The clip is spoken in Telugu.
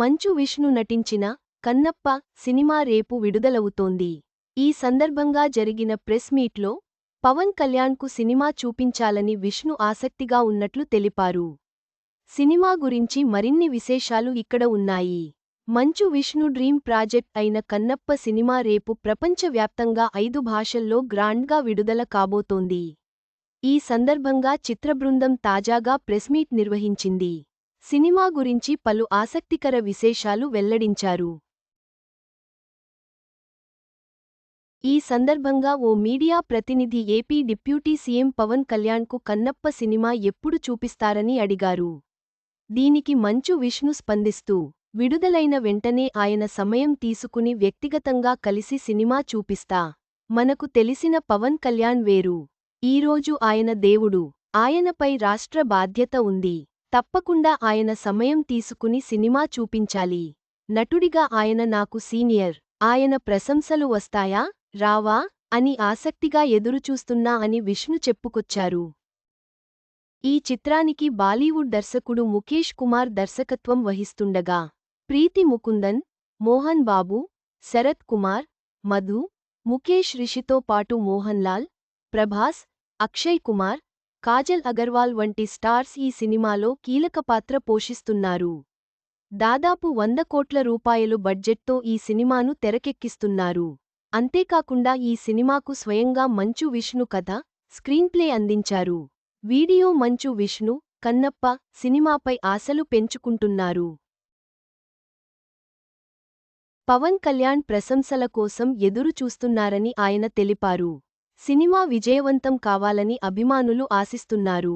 మంచు విష్ణు నటించిన కన్నప్ప సినిమా రేపు విడుదలవుతోంది. ఈ సందర్భంగా జరిగిన ప్రెస్ మీట్లో పవన్ కళ్యాణ్కు సినిమా చూపించాలని విష్ణు ఆసక్తిగా ఉన్నట్లు తెలిపారు. సినిమా గురించి మరిన్ని విశేషాలు ఇక్కడ ఉన్నాయి. మంచు విష్ణు డ్రీమ్ ప్రాజెక్ట్ అయిన కన్నప్ప సినిమా రేపు ప్రపంచవ్యాప్తంగా ఐదు భాషల్లో గ్రాండ్గా విడుదల కాబోతోంది. ఈ సందర్భంగా చిత్రబృందం తాజాగా ప్రెస్మీట్ నిర్వహించింది. సినిమా గురించి పలు ఆసక్తికర విశేషాలు వెల్లడించారు. ఈ సందర్భంగా ఓ మీడియా ప్రతినిధి ఏపీ డిప్యూటీ సీఎం పవన్ కళ్యాణ్కు కన్నప్ప సినిమా ఎప్పుడు చూపిస్తారని అడిగారు. దీనికి మంచు విష్ణు స్పందిస్తూ విడుదలైన వెంటనే ఆయన సమయం తీసుకుని వ్యక్తిగతంగా కలిసి సినిమా చూపిస్తా. మనకు తెలిసిన పవన్ కళ్యాణ్ వేరు. ఈరోజు ఆయన దేవుడు. ఆయనపై రాష్ట్ర బాధ్యత ఉంది. తప్పకుండా ఆయన సమయం తీసుకుని సినిమా చూపించాలి. నటుడిగా ఆయన నాకు సీనియర్. ఆయన ప్రశంసలు వస్తాయా? రావా? అని ఆసక్తిగా ఎదురుచూస్తున్నా అని విష్ణు చెప్పుకొచ్చారు. ఈ చిత్రానికి బాలీవుడ్ దర్శకుడు ముఖేష్ కుమార్ దర్శకత్వం వహిస్తుండగా ప్రీతి ముకుందన్ మోహన్ బాబు శరత్ కుమార్ మధు ముఖేష్ రిషితో పాటు మోహన్ లాల్ ప్రభాస్ అక్షయ్ కుమార్ కాజల్ అగర్వాల్ వంటి స్టార్స్ ఈ సినిమాలో కీలక పాత్ర పోషిస్తున్నారు. దాదాపు వంద కోట్ల రూపాయలు బడ్జెట్తో ఈ సినిమాను తెరకెక్కిస్తున్నారు. అంతేకాకుండా ఈ సినిమాకు స్వయంగా మంచు విష్ణు కథ స్క్రీన్ప్లే అందించారు. వీడియో మంచు విష్ణు కన్నప్ప సినిమాపై ఆశలు పెంచుకుంటున్నారు. పవన్ కళ్యాణ్ ప్రశంసల కోసం ఎదురు చూస్తున్నారని ఆయన తెలిపారు. సినిమా విజయవంతం కావాలని అభిమానులు ఆశిస్తున్నారు.